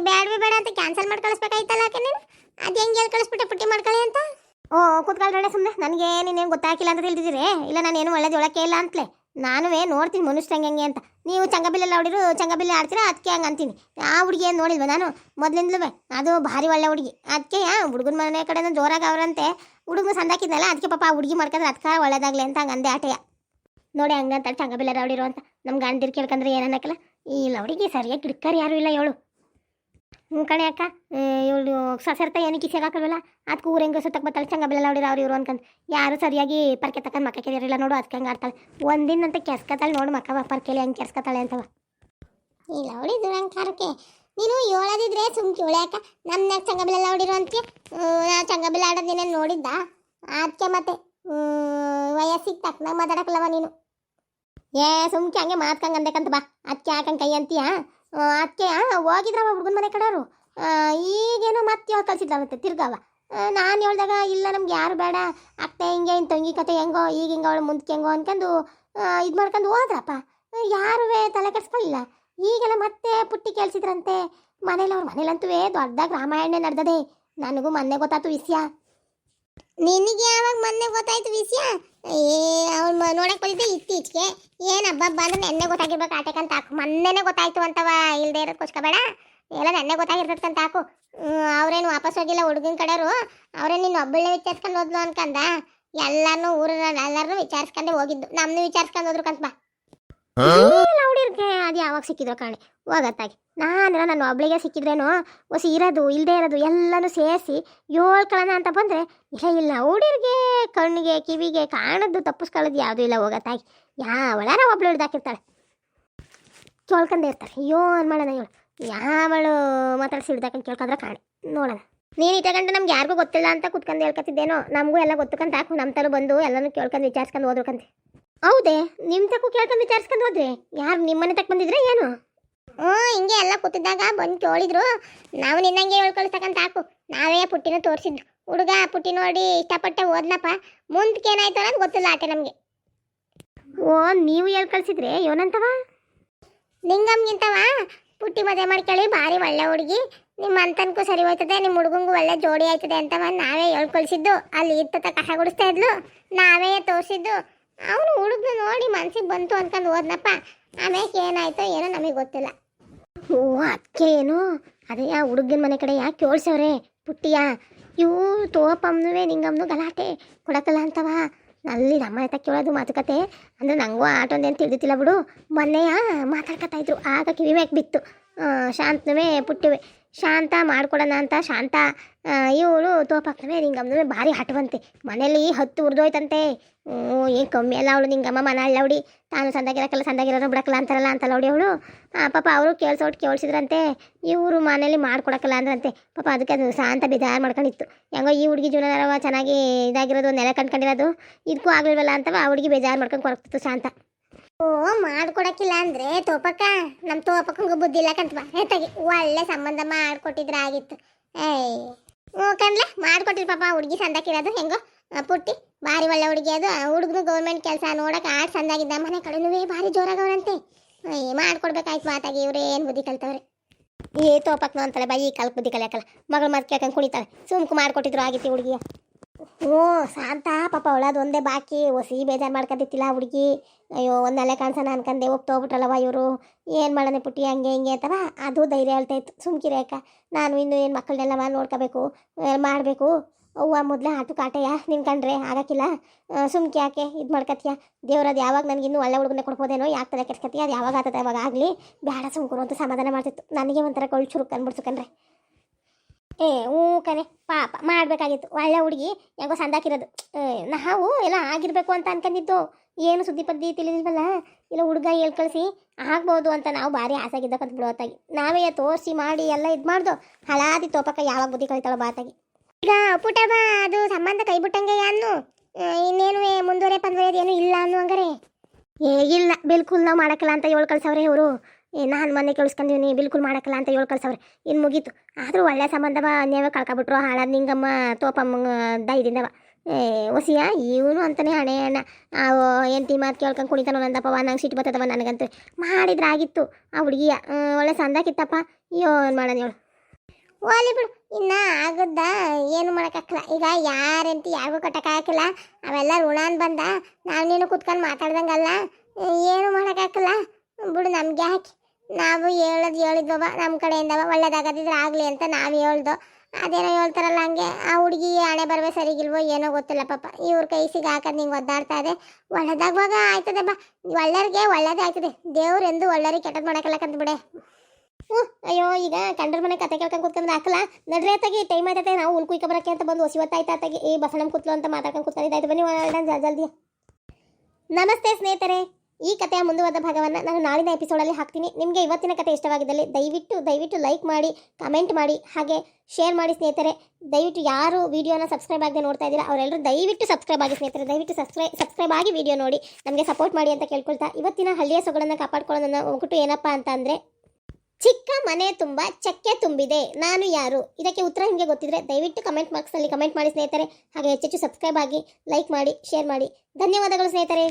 ಬೇಡವೇ ಬೇಡ ಅಂತ ಕ್ಯಾನ್ಸಲ್ ಮಾಡಿ ಕಳಿಸ್ಬೇಕಾಯ್ತಲ್ಲ ಆಕೆ ನೀನು? ಅದು ಹೆಂಗೆ ಹೇಳಿ ಕಳಿಸ್ಬಿಟ್ಟೆ ಪುಟ್ಟಿ ಮಾಡ್ಕೊಳ್ಳಿ ಅಂತ? ಓ ಕೂತ್ಕೊಳ್ರೆ ಸುಮ್ಮನೆ ನನಗೆ ನೀನೇನು ಗೊತ್ತಾಗಿಲ್ಲ ಅಂತ ತಿಳಿದಿದ್ದೀರಿ ಇಲ್ಲ ನಾನೇನು ಒಳ್ಳೆ ಜೋಳಕ್ಕೆ ಇಲ್ಲ ಅಂತಲೇ. ನಾನುವೇ ನೋಡ್ತೀನಿ ಮನುಷ್ಯ ಹೆಂಗೆ ಹೆಂಗೆ ಅಂತ. ನೀವು ಚಂಗಬಿಲ್ಲೆಲ್ಲ ಹೊಡಿರು ಚಂಗಬಿಲ್ಲೆ ಆಡ್ತೀರಾ ಅದಕ್ಕೆ ಹಂಗೆ ಅಂತೀನಿ. ಆ ಹುಡುಗಿ ಏನು ನೋಡಿಲ್ವ ನಾನು? ಮೊದಲಿಂದಲೂ ಅದು ಭಾರಿ ಒಳ್ಳೆ ಹುಡುಗಿ. ಅದಕ್ಕೆ ಹುಡುಗನ ಮನೆ ಕಡೆನೂ ಜೋರಾಗಿ ಅವರಂತೆ. ಹುಡುಗನ ಸಂದಾಕಿದ್ನಲ್ಲ ಅದಕ್ಕೆ ಪಾಪ ಆ ಹುಡುಗಿ ಮಾಡ್ಕೊಂಡ್ರೆ ಅದಕ್ಕೆ ಒಳ್ಳೆದಾಗಲಿ ಅಂತ ಹಂಗೆ ಅಂದೆ ಆಟೆಯ. ನೋಡಿ ಹಂಗಂತ ಚಂಗಬಿಲ್ಲ ರೌಡಿರು ಅಂತ ನಮ್ಮ ಗಂಡಿರ್ ಕೇಳ್ಕಂದ್ರೆ ಏನನ್ನಕ್ಕಲ್ಲ ಈ ಲೌಡಿಗೆ ಸರಿಯಾಗಿ ಕಿಡ್ಕರ್ ಯಾರು ಇಲ್ಲ ಹೇಳು ಹ್ಞೂ ಕಣೆ ಅಕ್ಕ ಇವಳು ಸಸರ್ತ ಏನಕ್ಕೆ ಹಾಕಲ್ವಲ್ಲ? ಅದಕ್ಕೆ ಹೆಂಗೆ ಸುತ್ತಕ್ಕೆ ಬರ್ತಾಳೆ ಚಂಗಬಿಲ್ಲ ಲವಡಿರು ಅವ್ರು ಇವರು ಅನ್ಕಂದು. ಯಾರು ಸರಿಯಾಗಿ ಪರ್ಕೆ ತಕ್ಕಂಡು ಮಕ್ಕ ಕೇಳಿರಲಿಲ್ಲ ನೋಡು ಅದಕ್ಕೆ ಹಂಗೆ ಆಡ್ತಾಳೆ. ಒಂದಿನಂತ ಕೆಸ್ಕತಾಳೆ ನೋಡು ಮಕ್ಕ ಪರ್ಕೆಲಿ ಹಂಗೆ ಕೆಸ್ಕತಾಳೆ ಅಂತವ ಈ ಲೌಡಿ ದುರಂಕಾರಕ್ಕೆ ನೀನು ಹೇಳದಿದ್ರೆ ಸುಮ್ಕೆ ಚಂಗ ನಮ್ಮ ಚಂಗಬಿಲ್ಲ ಅಂತ ಅಂತೀಯ ನಾ ಚಂಗಬಿಲ್ಲ ಆಡೋದಿನ ನೋಡಿದ್ದ? ಅದಕ್ಕೆ ಮತ್ತೆ ವಯಸ್ಸಿಗೆ ತಕ್ಕನಾಗ ಮಾತಾಡಕ್ಕಲ್ಲವ ನೀನು. ಏ, ಸುಮ್ಕೆ ಹಂಗೆ ಮಾತ್ಕಂಗೆ ಅಂದೇಕಂತ ಬಾ. ಅದಕ್ಕೆ ಹಾಕಂಗೆ ಕೈ ಅಂತೀಯ? ಅದಕ್ಕೆ ಹೋಗಿದ್ರವ ಹುಡುಗನ ಮನೆ ಕಡೋರು ಈಗೇನೋ ಮತ್ತೆ ಕಳ್ಸಿದ್ಲವಂತೆ ತಿರ್ಗವ ನಾನು ಹೇಳ್ದಾಗ, ಇಲ್ಲ, ನಮ್ಗೆ ಯಾರು ಬೇಡ. ಅತ್ತೆ ಹಿಂಗೆ ಇನ್ನು ತಂಗಿ ಕತೆ ಹೆಂಗೋ, ಈಗ ಹಿಂಗೆ, ಅವಳು ಮುಂದಕ್ಕೆ ಹೆಂಗೋ ಅನ್ಕೊಂಡು ಇದು ಮಾಡ್ಕೊಂಡು ಹೋದ್ರಪ್ಪ. ಯಾರುವೇ ತಲೆ ಕೆಡ್ಸ್ಕೊಳ್ಳಿಲ್ಲ ಈಗೆಲ್ಲ ಮತ್ತೆ ಪುಟ್ಟಿ ಕೇಳಿಸಿದ್ರಂತೆ. ಮನೇಲಿ ಅವ್ರ ಮನೇಲಂತೂ ದೊಡ್ಡದಾಗಿ ರಾಮಾಯಣ ನಡೆದದೆ. ನನಗೂ ಮೊನ್ನೆ ಗೊತ್ತಾಯ್ತು ವಿಷಯ. ನಿನಗೆ ಯಾವಾಗ ಮೊನ್ನೆ ಗೊತ್ತಾಯ್ತು ವಿಷಯ? ಏ, ಅವ್ನು ನೋಡಕ್ ಬಂದಿದ್ದೆ ಇತ್ತೀಚೆಗೆ. ಏನು ಹಬ್ಬ ಬಂದ್ರೆ ನೆನ್ನೆ ಗೊತ್ತಾಗಿರ್ಬೇಕು ಆಟಕ್ಕಂತ ಹಾಕು. ಮೊನ್ನೆನೆ ಗೊತ್ತಾಯ್ತು ಅಂತವ ಇಲ್ದೇ ಇರೋದು ಕುಚ್ಕೋಬೇಡ ಎಲ್ಲ ನೆನ್ನೆ ಗೊತ್ತಾಗಿರ್ತಕ್ಕಂತ ಹಾಕು. ಅವ್ರೇನು ವಾಪಸ್ ಹೋಗಿಲ್ಲ ಹುಡುಗನ ಕಡೆಯವರು. ಅವ್ರೇನು ನೀನು ಒಬ್ಬಳೇ ವಿಚಾರಿಸ್ಕೊಂಡು ಹೋದ್ಲು ಅನ್ಕಂದ. ಎಲ್ಲಾರನ್ನೂ ಊರಿನ ಎಲ್ಲಾರನ್ನೂ ವಿಚಾರಿಸ್ಕೊಂಡೆ ಹೋಗಿದ್ದು. ನಮ್ಮನ್ನು ವಿಚಾರಿಸ್ಕೊಂಡು ಹೋದ್ರು ಕಂತ ಬಾ ಹುಡುಗರಿಗೆ ಅದು ಯಾವಾಗ ಸಿಕ್ಕಿದ್ರು ಕಾಣೆ ಹೋಗತ್ತಾಗಿ ನಾನು ನನ್ನ ಒಬ್ಳಿಗೆ ಸಿಕ್ಕಿದ್ರೇನು ಹೊಸ ಇರೋದು ಇಲ್ಲದೆ ಇರೋದು, ಎಲ್ಲನೂ ಸೇರಿಸಿ ಏಳ್ಕೊಳ್ಳೋಣ ಅಂತ ಬಂದರೆ ಇಲ್ಲ ಇಲ್ಲ ಹುಡುಗರಿಗೆ ಕಣ್ಣಿಗೆ ಕಿವಿಗೆ ಕಾಣದ್ದು ತಪ್ಪಿಸ್ಕೊಳ್ಳೋದು ಯಾವುದೂ ಇಲ್ಲ ಹೋಗತ್ತಾಗಿ ಯಾವಳಾರ ಒಬ್ಳು ಹಿಡ್ದಾಕಿರ್ತಾಳೆ. ಕೇಳ್ಕೊಂಡೇ ಇರ್ತಾರೆ. ಅಯ್ಯೋ, ಏನು ಮಾಡೋಣ ಇವಳು? ಯಾವಳು ಮಾತಾಡ್ಸಿ ಹಿಡ್ದಾಕೊಂಡು ಕೇಳ್ಕೊಂಡ್ರೆ ಕಾಣೆ, ನೋಡೋಣ. ನೀನು ಇಟ್ಕೊಂಡು ನಮ್ಗೆ ಯಾರಿಗೂ ಗೊತ್ತಿಲ್ಲ ಅಂತ ಕುತ್ಕೊಂಡು ಹೇಳ್ಕೊತಿದ್ದೇನೋ, ನಮಗೂ ಎಲ್ಲ ಗೊತ್ತಕ್ಕಂತ ಹಾಕು ನಮ್ಮ ತಲು ಬಂದು ಎಲ್ಲನೂ ಕೇಳ್ಕೊಂಡು ವಿಚಾರಿಸ್ಕೊಂಡು ಹೋದ್ರಕಂತೆ ಹೌದೇ ನಿಮ್ಮ ತಕ್ಕೂ ಕೇಳ್ಕೊಂಡು ವಿಚಾರಿಸ್ಕೊಂಡು ಹೋದ್ರೆ ಯಾರು ನಿಮ್ಮನೆ ತಕ್ಕ ಬಂದಿದ್ರೆ ಏನು? ಹ್ಞೂ ಹಿಂಗೆ ಎಲ್ಲ ಕೂತಿದ್ದಾಗ ಬಂದು ಕೇಳಿದ್ರು. ನಾವು ನಿನ್ನಂಗೆ ಹೇಳ್ಕೊಳ್ತಕ್ಕಂತ ಹಾಕು. ನಾವೇ ಪುಟ್ಟಿನ ತೋರಿಸಿದ್ದು ಹುಡುಗ ಪುಟ್ಟಿ ನೋಡಿ ಇಷ್ಟಪಟ್ಟೆ ಓದ್ನಪ್ಪ. ಮುಂದಕ್ಕೆ ಏನಾಯ್ತು ಅನ್ನೋದು ಗೊತ್ತಿಲ್ಲ ಆಟೆ ನಮಗೆ. ಓ ನೀವು ಹೇಳಿ ಕಳ್ಸಿದ್ರೆ? ಏನಂತವ? ನಿಂಗಮ್ಗಿಂತವ? ಪುಟ್ಟಿ ಮದುವೆ ಮಾಡ್ಕೊಳ್ಳಿ ಭಾರಿ ಒಳ್ಳೆ ಹುಡುಗಿ. ನಿಮ್ಮ ಅಂತನಕ್ಕೂ ಸರಿ ಹೋಯ್ತದೆ ನಿಮ್ಮ ಹುಡುಗಂಗೂ ಒಳ್ಳೆ ಜೋಡಿ ಆಯ್ತದೆ ಅಂತವ ನಾವೇ ಹೇಳ್ಕೊಳ್ಸಿದ್ದು ಅಲ್ಲಿ ಇತ್ತ ಕಸ ಗುಡಿಸ್ತಾ ಇದ್ಲು ನಾವೇ ತೋರಿಸಿದ್ದು. ಅವನು ಹುಡುಗನ ನೋಡಿ ಮನ್ಸಿಗೆ ಬಂತು ಅನ್ಕೊಂಡು ಹೋದ್ನಪ್ಪ. ಆಮೇಲೆ ಏನಾಯ್ತೋ ಏನೋ ನಮಗೆ ಗೊತ್ತಿಲ್ಲ. ಓ ಅದಕ್ಕೆ ಏನು? ಅದೇ ಆ ಹುಡುಗನ ಮನೆ ಕಡೆ ಯಾಕೆ ಕೇಳ್ಸವ್ರೆ? ಪುಟ್ಟಿಯ ಇವು ತೋಪಮ್ನುವೆ ನಿಂಗಮ್ಮನು ಗಲಾಟೆ. ಕೊಡಕಲ್ಲ ಅಂತವ. ಅಲ್ಲಿ ನಮ್ಮ ಆಯ್ತಾ ಕೇಳೋದು ಮಾತುಕತೆ. ಅಂದ್ರೆ ನಂಗೂ ಆಟೊಂದೇನು ತಿಳಿದಿಲ್ಲ ಬಿಡು. ಮೊನ್ನೆಯ ಮಾತಾಡ್ಕೊತಾ ಇದ್ರು. ಆಗ ಕಿವಿ ಮ್ಯಾಕ್ ಬಿತ್ತು. ಶಾಂತನುವೆ ಪುಟ್ಟಿವೆ. ಶಾಂತ ಮಾಡ್ಕೊಡೋಣ ಅಂತ ಶಾಂತ ಇವಳು ತೋಪಾಕ್ತವೆ ನಿಂಗಮ್ಮನವೇ ಭಾರಿ ಹಠವಂತೆ. ಮನೇಲಿ ಹತ್ತು ಹುರಿದೋಯ್ತಂತೆ ಏನು ಕಮ್ಮಿ ಅಲ್ಲ ಅವಳು ನಿಂಗಮ್ಮ, ಮನ ಅಳ್ಳವಡಿ ತಾನು ಸಂದಾಗಿರಕ್ಕಲ್ಲ ಸಂದಾಗಿರೋರು ಬಿಡಕ್ಕಲ್ಲ ಅಂತಾರಲ್ಲ ಅಂತಲ್ಲ ಅವಡಿ ಅವಳು. ಪಾಪ ಅವರು ಕೇಳ್ಸೋಟ್ ಕೇಳಿಸಿದ್ರಂತೆ. ಇವರು ಮನೇಲಿ ಮಾಡ್ಕೊಡಕ್ಕಲ್ಲ ಅಂದ್ರಂತೆ. ಪಾಪ ಅದಕ್ಕೆ ಅದು ಶಾಂತ ಬೇಜಾರು ಮಾಡ್ಕೊಂಡಿತ್ತು. ಹೆಂಗೋ ಈ ಹುಡುಗಿ ಜೀವನ ಚೆನ್ನಾಗಿ ಇದಾಗಿರೋದು, ನೆಲೆ ಕಂಡ್ಕೊಂಡಿರೋದು ಇದಕ್ಕೂ ಆಗಲಿಲ್ವಲ್ಲ ಅಂತವ ಆ ಹುಡುಗಿ ಬೇಜಾರು ಮಾಡ್ಕೊಂಡು ಕೊರಕ್ತಿತ್ತು ಶಾಂತ. ಓ, ಮಾಡ್ಕೊಡಕ್ಕಿಲ್ಲ ಅಂದ್ರೆ ತೋಪಕ್ಕ? ನಮ್ಮ ತೋಪಕ್ಕಂಗೂ ಬುದ್ಧಿ ಇಲ್ಲ ಕಂತ ಹೇತಾಗಿ ಒಳ್ಳೆ ಸಂಬಂಧ ಮಾಡ್ಕೊಟ್ಟಿದ್ರೆ ಆಗಿತ್ತು. ಏಯ್. ಹ್ಞೂ ಕಣ್ಲೆ ಮಾಡ್ಕೊಟ್ಟಿಲ್ಲ ಪಾಪ ಹುಡುಗಿ ಸಂದಾಕಿರೋದು ಹೆಂಗೋ? ಪುಟ್ಟಿ. ಭಾರಿ ಒಳ್ಳೆ ಹುಡುಗಿ ಅದು. ಹುಡುಗನು ಗೌರ್ಮೆಂಟ್ ಕೆಲಸ ನೋಡಕ್ಕೆ ಆಡ್ ಸಂದಾಗಿದ್ದ. ಮನೆ ಕಡೆನೂ ಭಾರಿ ಜೋರಾಗವ್ರಂತೆ. ಏಯ್, ಮಾಡ್ಕೊಡ್ಬೇಕಾಯ್ತು ಮಾತಾಗಿ ಇವ್ರು ಏನು ಬುದ್ಧಿ ಕಲ್ತವ್ರೆ? ಏ ತೋಪಕ್ಕನ ಅಂತಾಳೆ ಬೈ. ಕಾಲಕ್ಕೆ ಬುದ್ಧಿ ಕಲಿಯಕ್ಕಲ್ಲ. ಮಗಳು ಮಾತು ಕೇಳ್ಕೊಂಡು ಕುಣಿತಾಳೆ. ಸುಮ್ಕು ಮಾಡ್ಕೊಟ್ಟಿದ್ರು ಆಗಿತ್ತು ಹುಡುಗಿಯ. ಓ ಶಾಂತ, ಪಾಪ ಅವಳದು ಒಂದೇ ಬಾಕಿ. ಹೊಸಿ ಬೇಜಾರು ಮಾಡ್ಕೊಂತಿತ್ತಿಲ್ಲ ಹುಡುಗಿ. ಅಯ್ಯೋ ಒಂದಲ್ಲೇ ಅನ್ಕಂದೆ ಅನ್ಕಂಡೆ ಹೋಗ್ತೋಗ್ಬಿಟ್ರಲ್ಲವ ಇವರು. ಏನು ಮಾಡೋಣ ಪುಟ್ಟಿ, ಹಂಗೆ ಹಿಂಗೆ ಅಂತವ. ಅದು ಧೈರ್ಯ ಹೇಳ್ತಾ ಇತ್ತು. ಸುಮ್ಕಿರಿ ಅಕ್ಕ. ನಾನು ಇನ್ನು ಏನು ಮಕ್ಕಳನ್ನೆಲ್ಲ ನೋಡ್ಕೋಬೇಕು. ಮಾಡಬೇಕು. ಅವ್ವ ಮೊದಲೇ ಆಟು ಕಾಟೆಯ. ನಿನ್ ಕಂಡ್ರೆ ಆಗಕ್ಕಿಲ್ಲ. ಸುಮ್ಕಿ ಯಾಕೆ? ಇದು ಮಾಡ್ಕತ್ತೀಯ ದೇವ್ರದ್ದು ಯಾವಾಗ ನನಗೆ ಇನ್ನೂ ಒಳ್ಳೆ ಹುಡುಗನೇ ಕೊಡ್ಬೋದೇನೋ? ಯಾಕೆ ತಲೆ ಕೆಡ್ಸ್ಕತ್ತೀಯ ಅದು ಯಾವಾಗ ಆಗ್ತದೆ ಅವಾಗ ಆಗಲಿ. ಬೇಡ ಸುಮ್ಕರು ಅಂತ ಸಮಾಧಾನ ಮಾಡ್ತಿತ್ತು. ನನಗೆ ಒಂಥರ ಕೊಳ್ಳು ಚುರುಕ್ ಅಂದ್ಬಿಡ್ಸು ಕಣ್ರೆ. ಏ, ಹ್ಞೂ ಕಣೆ, ಪಾಪ, ಮಾಡಬೇಕಾಗಿತ್ತು. ಒಳ್ಳೆ ಹುಡುಗಿ, ಹೆಂಗೋ ಸಂದಾಕಿರೋದು. ನಾವು ಎಲ್ಲ ಆಗಿರಬೇಕು ಅಂತ ಅನ್ಕೊಂಡಿದ್ದು. ಏನು ಸುದ್ದಿ ಪದ್ದಿ ತಿಳಿದಿಲ್ವಲ್ಲ? ಇಲ್ಲ ಹುಡುಗ ಹೇಳ್ ಕಳಿಸಿ, ಆಗ್ಬೋದು ಅಂತ ನಾವು ಭಾರಿ ಆಸೆಗಿದ್ದಕ್ಕಂತ ಬಿಡೋತ್ತಾಗಿ ನಾವೇ ತೋರಿಸಿ ಮಾಡಿ ಎಲ್ಲ ಇದು ಮಾಡ್ದು. ಹಳಾದಿ ತೋಪಕ್ಕ ಯಾವಾಗ ಬುದ್ಧಿ ಕಳಿತಾಳೋ ಬಾತಾಗಿ. ಈಗ ಪುಟಬ ಅದು ಸಂಬಂಧ ಕೈ ಬಿಟ್ಟಂಗೆ ಅನ್ನು ಇನ್ನೇನು ಮುಂದುವರೆ ಪಂದುವರೆದು ಏನು ಇಲ್ಲ ಅನ್ನು ಹಂಗಾರೆ ಏ, ಇಲ್ಲ, ಬಿಲ್ಕುಲ್ ನಾವು ಮಾಡಕ್ಕಲ್ಲ ಅಂತ ಹೇಳಿ ಕಳ್ಸವ್ರೆ ಇವರು. ನಾನು ಮೊನ್ನೆ ಕೇಳಿಸ್ಕೊಂಡಿವ್ನಿ ಬಿಲ್ಕುಲ್ ಮಾಡೋಕ್ಕಲ್ಲ ಅಂತ ಹೇಳಿ ಕಳ್ಸವ್ರೆ. ಇನ್ನು ಮುಗೀತು. ಆದರೂ ಒಳ್ಳೆ ಸಂಬಂಧವ ನೀವೇ ಕಳ್ಕೊಬಿಟ್ರು. ಹಾಳಾದ ನಿಂಗಮ್ಮ ತೋಪಮ್ಮ ದೈದಿಂದವ. ಏ ಹೊಸಿಯ ಇವನು ಅಂತಾನೆ ಹಣೆ, ಅಣ್ಣ. ಎಂತಿ ಮಾತು ಕೇಳ್ಕೊಂಡು ಕುಣಿತಾನೋ ನಂದಪ್ಪವ ನಂಗೆ ಸಿಟ್ಟು ಬರ್ತದವ ನನಗಂತೂ. ಮಾಡಿದ್ರೆ ಆಗಿತ್ತು, ಆ ಹುಡುಗಿಯ. ಒಳ್ಳೆ ಸಂದಾಕಿತ್ತಪ್ಪ. ಏನು ಮಾಡೋಣ ಹೇಳು ಓಲಿ ಬಿಡು, ಇನ್ನ ಆಗದ್ದ ಏನು ಮಾಡೋಕ್ಕಾಗಲ್ಲ ಈಗ ಯಾರಂತ ಯಾರಿಗೂ ಕಟ್ಟಕ್ಕಾಗಲ್ಲ ಅವೆಲ್ಲ ಋಣಾನ್ ಬಂದ. ನಾನು ನೀನು ಕುತ್ಕೊಂಡು ಮಾತಾಡ್ದಂಗಲ್ಲ. ಏನು ಮಾಡೋಕ್ಕಾಗಲ್ಲ ಬಿಡು, ನಮ್ಗೆ ಯಾಕೆ ನಾವು ಹೇಳೋದು ಹೇಳಿದ್ವವ ನಮ್ಮ ಕಡೆಯಿಂದವ, ಒಳ್ಳೇದಾಗದಿದ್ರೆ ಆಗಲಿ ಅಂತ ನಾವು ಹೇಳ್ದೋ. ಅದೇನೋ ಹೇಳ್ತಾರಲ್ಲ ಹಂಗೆ, ಆ ಹುಡುಗಿ ಹಣೆ ಬರವೆ ಸರಿಗಿಲ್ವೋ ಏನೋ ಗೊತ್ತಿಲ್ಲ ಪಾಪ. ಇವ್ರ ಕೈ ಸಿಗ ಹಾಕೋದು ನಿಂಗೆ ಒದ್ದಾಡ್ತಾ ಇದೆ ಒಳ್ಳೇದಾಗುವಾಗ ಆಯ್ತದೆ ಬಾ ಒಳ್ಳರಿಗೆ ಒಳ್ಳೇದೇ ಆಯ್ತದೆ. ದೇವ್ರು ಎಂದು ಒಳ್ಳೆಯವ್ರಿಗೆ ಕೆಟ್ಟದ್ದು ಮಾಡಕ್ಕಲ್ಲ ಬಿಡೆ. ಹ್ಞೂ ಅಯ್ಯೋ, ಈಗ ಕಂಡ್ರ ಮನೆ ಕತೆ ಕೇಳ್ಕೊಂಡು ಕೂತ್ಕೊಂಡ್ರೆ ಹಾಕಲ್ಲ ನಡ್ರೆ ಆತಾಗಿ ಟೈಮ್ ಆಯ್ತದೆ ನಾವು ಉಲ್ ಬರಕ್ಕೆ ಅಂತ ಬಂದು ಹೊಸಿವತ್ತಾಯ್ತು ಆತಾಗಿ ಈ ಬಸಣಂ ಕೂತ್ಲು ಅಂತ ಮಾತಾಡ್ಕೊಂಡು ಕೂತ್ಕೊಂಡಿದ್ದಾಯ್ತು ಬನ್ನಿ ಜಲ್ದಿ. ನಮಸ್ತೆ ಸ್ನೇಹಿತರೆ. ಈ ಕಥೆಯ ಮುಂದುವರೆದ ಭಾಗವನ್ನು ನಾನು ನಾಳಿನ ಎಪಿಸೋಡಲ್ಲಿ ಹಾಕ್ತೀನಿ. ನಿಮಗೆ ಇವತ್ತಿನ ಕಥೆ ಇಷ್ಟವಾಗಿದ್ದಲ್ಲಿ ದಯವಿಟ್ಟು ದಯವಿಟ್ಟು ಲೈಕ್ ಮಾಡಿ ಕಮೆಂಟ್ ಮಾಡಿ, ಹಾಗೆ ಶೇರ್ ಮಾಡಿ ಸ್ನೇಹಿತರೆ. ದಯವಿಟ್ಟು ಯಾರು ವೀಡಿಯೋನ ಸಬ್ಸ್ಕ್ರೈಬ್ ಆಗದೆ ನೋಡ್ತಾ ಇದ್ದೀರಾ ಅವರೆಲ್ಲರೂ ದಯವಿಟ್ಟು ಸಬ್ಸ್ಕ್ರೈಬ್ ಆಗಿ ಸ್ನೇಹಿತರೆ. ದಯವಿಟ್ಟು ಸಬ್ಸ್ಕ್ರೈ ಸಬ್ಸ್ಕ್ರೈಬ್ ಆಗಿ ವಿಡಿಯೋ ನೋಡಿ, ನಮಗೆ ಸಪೋರ್ಟ್ ಮಾಡಿ ಅಂತ ಕೇಳ್ಕೊಳ್ತಾ. ಇವತ್ತಿನ ಹಳ್ಳಿಯ ಸೊಗಡನ್ನು ಕಾಪಾಡ್ಕೊಳ್ಳೋ ನನ್ನ ಒಕ್ಕಟ್ಟು ಏನಪ್ಪ ಅಂತ ಅಂದರೆ, ಚಿಕ್ಕ ಮನೆ ತುಂಬ, ಚಕ್ಕೆ ತುಂಬಿದೆ. ನಾನು ಯಾರು? ಇದಕ್ಕೆ ಉತ್ತರ ನಿಮಗೆ ಗೊತ್ತಿದ್ರೆ ದಯವಿಟ್ಟು ಕಮೆಂಟ್ ಬಾಕ್ಸಲ್ಲಿ ಕಮೆಂಟ್ ಮಾಡಿ ಸ್ನೇಹಿತರೆ. ಹಾಗೆ ಹೆಚ್ಚೆಚ್ಚು ಸಬ್ಸ್ಕ್ರೈಬ್ ಆಗಿ ಲೈಕ್ ಮಾಡಿ ಶೇರ್ ಮಾಡಿ. ಧನ್ಯವಾದಗಳು ಸ್ನೇಹಿತರೆ.